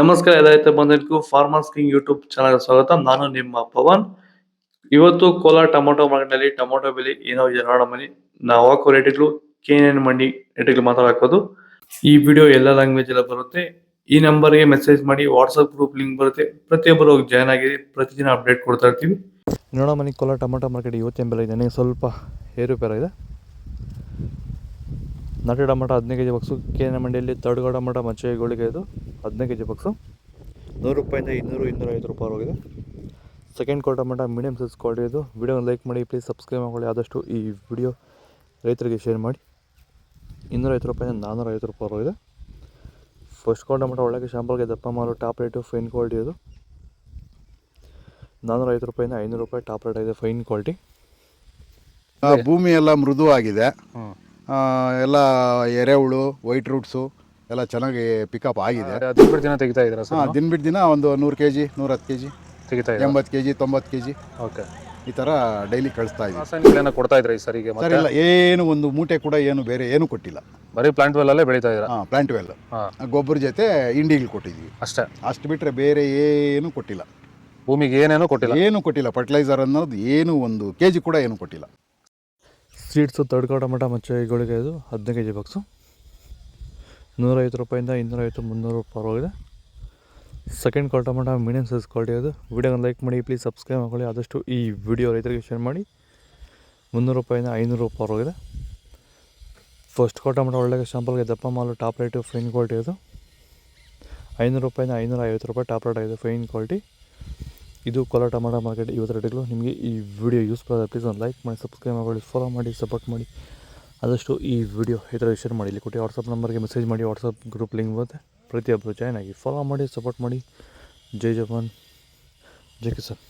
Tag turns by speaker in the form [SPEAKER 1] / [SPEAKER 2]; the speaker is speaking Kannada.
[SPEAKER 1] ನಮಸ್ಕಾರ ಎಲ್ಲ ರೈತ ಫಾರ್ಮರ್ಸ್ ಕಿಂಗ್ ಯೂಟ್ಯೂಬ್ ಚಾನಲ್ ಸ್ವಾಗತ. ನಾನು ನಿಮ್ಮ ಪವನ್. ಇವತ್ತು ಕೋಲಾರ ಟೊಮೊಟೊ ಮಾರ್ಕೆಟ್ನಲ್ಲಿ ಟೊಮೊಟೊ ಬೆಲೆ ಏನೋ ಇದೆ ನೋಡೋ ಮನಿ ನಾವು ಹಾಕೋ ರೇಟ್ಗಳು ಮಂಡಿ ರೇಟ್ಗಳು ಮಾತಾಡೋದು ಈ ವಿಡಿಯೋ ಎಲ್ಲ ಲ್ಯಾಂಗ್ವೇಜ್ ಎಲ್ಲ ಬರುತ್ತೆ. ಈ ನಂಬರ್ಗೆ ಮೆಸೇಜ್ ಮಾಡಿ ವಾಟ್ಸಪ್ ಗ್ರೂಪ್ ಲಿಂಕ್ ಬರುತ್ತೆ. ಪ್ರತಿಯೊಬ್ಬರು ಜಾಯ್ನ್ ಆಗಿ ಪ್ರತಿದಿನ ಅಪ್ಡೇಟ್ ಕೊಡ್ತಾ ಇರ್ತೀವಿ.
[SPEAKER 2] ನೋಡೋ ಮನಿ ಕೋಲಾರ ಟೊಮೊಟೊ ಮಾರ್ಕೆಟ್ ಇವತ್ತಿನ ಬೆಲೆ ಇದೆ. ನನಗೆ ಸ್ವಲ್ಪ ಏರುಪೇರ ಇದೆ ನಾಟಿ ಟೊಮೊಟೊ ಹದಿನೈದು K G box K N ಮಂಡಿಯಲ್ಲಿ ತರ್ಡ್ಗೋ ಟೊಮೊಟೊ ಮಚ್ಚೆ ಗೋಳಿಗೆ ಇದು ಹದಿನೈದು ಕೆ ಜಿ ಬಕ್ಸು ನೂರು ರೂಪಾಯಿಂದ ಇನ್ನೂರು ಇನ್ನೂರೈವತ್ತು ರೂಪಾಯಿ ಹೋಗಿದೆ ಸೆಕೆಂಡ್ ಕ್ವಾರ್ಟರ್ ಮಟ್ಟ ಮೀಡಿಯಮ್ ಸೈಜ್ ಕ್ವಾಲಿಟಿ ಇದು. ವಿಡಿಯೋನ ಲೈಕ್ ಮಾಡಿ ಪ್ಲೀಸ್ ಸಬ್ಸ್ಕ್ರೈಬ್ ಮಾಡ್ಕೊಳ್ಳಿ. ಆದಷ್ಟು ಈ ವಿಡಿಯೋ ರೈತರಿಗೆ ಶೇರ್ ಮಾಡಿ. ಇನ್ನೂರೈವತ್ತು ರೂಪಾಯಿಂದ ನಾನ್ನೂರೈವತ್ತು ರೂಪಾಯಿ ಹೋಗಿದೆ ಫಸ್ಟ್ ಕ್ವಾರ್ಟರ್ ಮಟ್ಟ ಒಳಗೆ ಶಾಂಪಲ್ಗೆ ದಪ್ಪ ಮಾರು ಟಾಪ್ ರೇಟು ಫೈನ್ ಕ್ವಾಲಿಟಿ ಇದು. ನಾನ್ನೂರೈವತ್ತು ರೂಪಾಯಿಂದ ಐನೂರು ರೂಪಾಯಿ ಟಾಪ್ ರೇಟ್ ಇದೆ ಫೈನ್ ಕ್ವಾಲಿಟಿ
[SPEAKER 3] ಆ, ಭೂಮಿ ಎಲ್ಲ ಮೃದುವಾಗಿದೆ. ಆ, ಎಲ್ಲ ಎರೆಹುಳು ವೈಟ್ ರೂಟ್ಸು ಎಲ್ಲ ಚೆನ್ನಾಗಿ ಪಿಕಪ್ ಆಗಿದೆ.
[SPEAKER 4] ಹದಿನೆಂಟು ದಿನ ತೆಗಿತಾ ಇದ್ದೀರಾ ಸರ್
[SPEAKER 3] ಹಾಂ ದಿನ ಬಿಟ್ಟು ದಿನ ಒಂದು ನೂರು ಕೆ ಜಿ ನೂರತ್ತು ಕೆ ಜಿ
[SPEAKER 4] ತೆಗಿತಾ ಇದ್ದೀರಾ?
[SPEAKER 3] ಎಂಬತ್ತು ಕೆ ಜಿ ತೊಂಬತ್ತು ಕೆ ಜಿ
[SPEAKER 4] ಓಕೆ.
[SPEAKER 3] ಈ ಥರ ಡೈಲಿ ಕಳಿಸ್ತಾ ಇದ್ದೀವಿ.
[SPEAKER 4] ರಾಸಾಯನಿಕಗಳನ್ನ ಕೊಡ್ತಾ ಇದ್ರಾ ಈ ಸರಿಗೆ
[SPEAKER 3] ಸರ್
[SPEAKER 4] ಮತ್ತೆ?
[SPEAKER 3] ಇಲ್ಲ ಏನು ಒಂದು ಮೂಟೆ ಕೂಡ ಏನು ಬೇರೆ ಏನು ಕೊಟ್ಟಿಲ್ಲ.
[SPEAKER 4] ಬರೀ ಪ್ಲಾಂಟ್ ವೆಲ್ ಅಲ್ಲೇ ಬೆಳೀತಾ ಇದ್ದೀರಾ?
[SPEAKER 3] ಹಾಂ ಪ್ಲಾಂಟ್ ವೆಲ್
[SPEAKER 4] ಹಾಂ.
[SPEAKER 3] ಗೊಬ್ಬರ ಜೊತೆ ಇಂಡಿಗಳು ಕೊಟ್ಟಿದ್ದೀವಿ.
[SPEAKER 4] ಅಷ್ಟೇ?
[SPEAKER 3] ಅಷ್ಟು ಬಿಟ್ಟರೆ ಬೇರೆ ಏನು ಕೊಟ್ಟಿಲ್ಲ.
[SPEAKER 4] ಭೂಮಿಗೆ ಏನೇನೋ ಕೊಟ್ಟಿಲ್ಲ?
[SPEAKER 3] ಏನು ಕೊಟ್ಟಿಲ್ಲ. ಫರ್ಟಿಲೈಸರ್ ಅನ್ನೋದು ಏನು ಒಂದು ಕೆ ಜಿ ಕೂಡ ಏನು ಕೊಟ್ಟಿಲ್ಲ.
[SPEAKER 2] ಸೀಡ್ಸು ತಡ್ಕೋ ಟಮಟ ಮಚ್ಚೆಗಳಿಗೆ ಇದು ಹದಿನೈದು ಕೆ ಜಿ ಬಾಕ್ಸು ನೂರೈವತ್ತು ರೂಪಾಯಿಂದ ಇನ್ನೂರೈವತ್ತು, ಮುನ್ನೂರು ರೂಪಾಯಿ ಹೋಗಿದೆ. ಸೆಕೆಂಡ್ ಕಾಲ್ ಟೊಮೊಟೊ ಮೀಡಿಯಮ್ ಸೈಜ್ ಕ್ವಾಲಿಟಿ ಅದು ವಿಡಿಯೋನ ಲೈಕ್ ಮಾಡಿ ಪ್ಲೀಸ್ ಸಬ್ಸ್ಕ್ರೈಬ್ ಮಾಡ್ಕೊಳ್ಳಿ. ಆದಷ್ಟು ಈ ವಿಡಿಯೋ ರೈತರಿಗೆ ಶೇರ್ ಮಾಡಿ. ಮುನ್ನೂರು ರೂಪಾಯಿಂದ ಐನೂರು ರೂಪಾಯಿ ಹೋಗಿದೆ. ಫಸ್ಟ್ ಕಾಲ್ ಟೊಮೊಟೊ ಒಳ್ಳೆ ಶಾಂಪಲ್ಗೆ ದಪ್ಪ ಮಾಲು ಟಾಪ್ ರೇಟು ಫೈನ್ ಕ್ವಾಲಿಟಿ ಅದು. ಐನೂರು ರೂಪಾಯಿಂದ ಐನೂರ ಐವತ್ತು ರೂಪಾಯಿ ಟಾಪ್ ರೇಟ್ ಆಗಿದೆ ಫೈನ್ ಕ್ವಾಲಿಟಿ ಇದು ಕೊಲ ಟೊಮೊಟೊ ಮಾರ್ಕೆಟ್ ಇವತ್ತು ರೇಟ್ಗಳು ನಿಮಗೆ ಈ ವಿಡಿಯೋ ಯೂಸ್ಫುಲ್ ಆಗಿದೆ. ಪ್ಲೀಸ್ ಒಂದು ಲೈಕ್ ಮಾಡಿ ಸಬ್ಸ್ಕ್ರೈಬ್ ಮಾಡಿ ಫಾಲೋ ಮಾಡಿ ಸಪೋರ್ಟ್ ಮಾಡಿ. ಆದಷ್ಟು ಈ ವಿಡಿಯೋ ಈ ಥರ ಶೇರ್ ಮಾಡಿ, ಇಲ್ಲಿ ಕೊಟ್ಟು ವಾಟ್ಸಪ್ ನಂಬರ್ಗೆ ಮೆಸೇಜ್ ಮಾಡಿ ವಾಟ್ಸಪ್ ಗ್ರೂಪ್ ಲಿಂಕ್ ಬರುತ್ತೆ. ಪ್ರತಿಯೊಬ್ಬರು ಜಾಯ್ನ್ ಆಗಿ ಫಾಲೋ ಮಾಡಿ ಸಪೋರ್ಟ್ ಮಾಡಿ. ಜೈ ಜವಾನ್. ಜೈ ಕಿಸಾನ್.